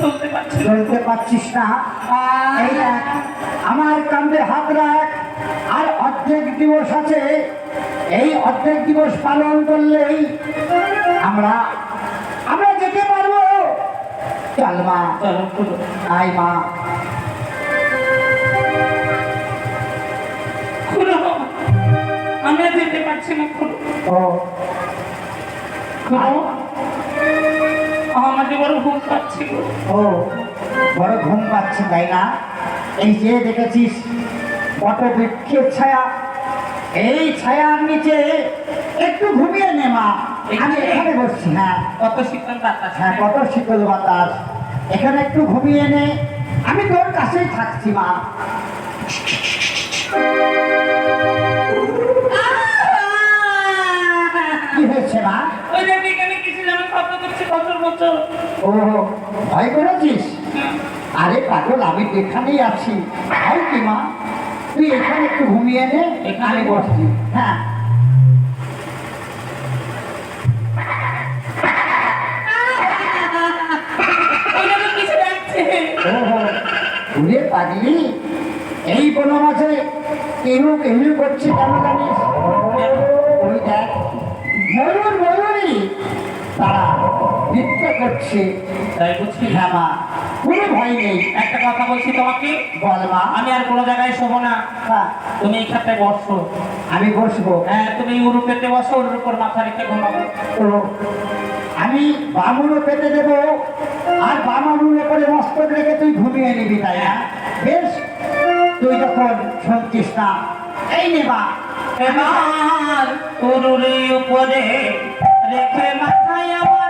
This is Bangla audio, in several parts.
চলতে পারছি চলতে পারছিস আমার কান্দে হাত রাখ আর অর্ধেক দিবস আছে এই অর্ধেক দিবস পালন করলেই আমরা আমরা যেতে পারব চল মা আই মা খুলো আমি আর যেতে পারছি না খুলো। বড় ঘুম পাচ্ছি ও বড় ঘুম পাচ্ছে তাই না? এই যে দেখেছিস বট বৃক্ষের ছায়া। এই ছায়ার নিচে একটু ঘুমিয়ে নে মা। আমি এখানে বসছি হ্যাঁ। কত শীতল বাতাস। হ্যাঁ কত শীতল বাতাস। এখানে একটু ঘুমিয়ে নে। আমি তোর কাছেই থাকছি মা। ও ভয় করেছিস? আরে পাগল আমি তো এখানেই আছি। ভয় কি মা তুই এখানে একটু ঘুমিয়ে নে এখানে বসছি। হ্যাঁ। ঘুরে পাগলি। এই বন মাঝে কেউ কেউ করছে কেন জানিস? ওই দেখ নৃত্য করছে। তাই বুঝছি হ্যাঁ মা। কোনো ভয় নেই। একটা কথা বলছি তোমাকে। বল মা। আমি আর কোনো জায়গায় শোবো না। হ্যাঁ, তুমি এই খাটে বসো। আমি বসবো। হ্যাঁ তুমি উরুপেতে বসো ওর উপর মাথা রেখে ঘুমাবো। আমি বামুনও পেতে দেবো। আর বামানুর করে মস্তক রেখে তুই ঘুমিয়ে নিবি তাই না? বেশ তুই যখন শুনছিস না এই নেবা এবার উরুরে উপরে রেখে মাথায় আমার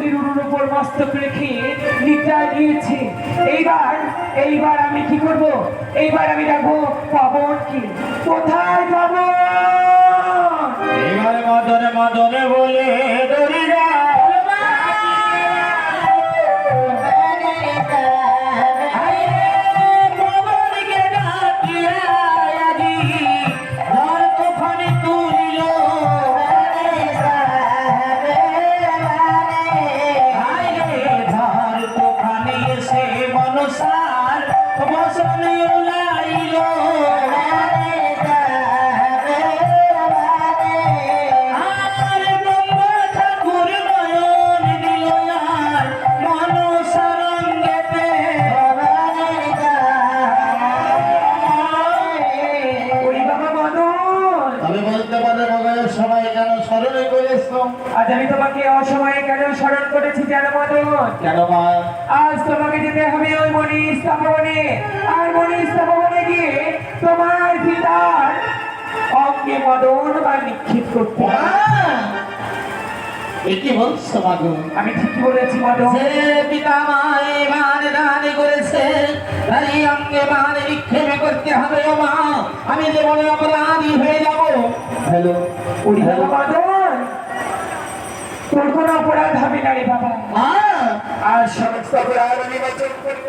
ভাসুর উড়ুর উপর মস্তক রেখে নিদ্রায় দিয়েছে এইবার এইবার আমি কি করব? এইবার আমি ডাকবো পাবন কি। কোথায় পাবন? এবার মদনে মদনে বলে বসনে উলাইলো আজ আমি তোমাকে অসময়ে কেন স্মরণ করেছি জানো মদন কেন আজ তোমাকে যেতে হবে ওই মণি স্থাপনে আর মণি স্থাপনে গিয়ে তোমার পিতার অঙ্গে মদন বা নিক্ষেপ করতে হবে। এ কি বলছো মাগো আমি ঠিকই বলেছি মদন যে পিতা মায়ে মান দান করেছে তাই অঙ্গে মান নিক্ষেপে করতে হবে ও মা। আমি যে বলে অপরাধী হয়ে যাব। হ্যালো ওরে বাবা মদন তোর কোনো অপরাধ হবে না রে বাবা। আর সমস্ত অপরাধ আমি বচন করব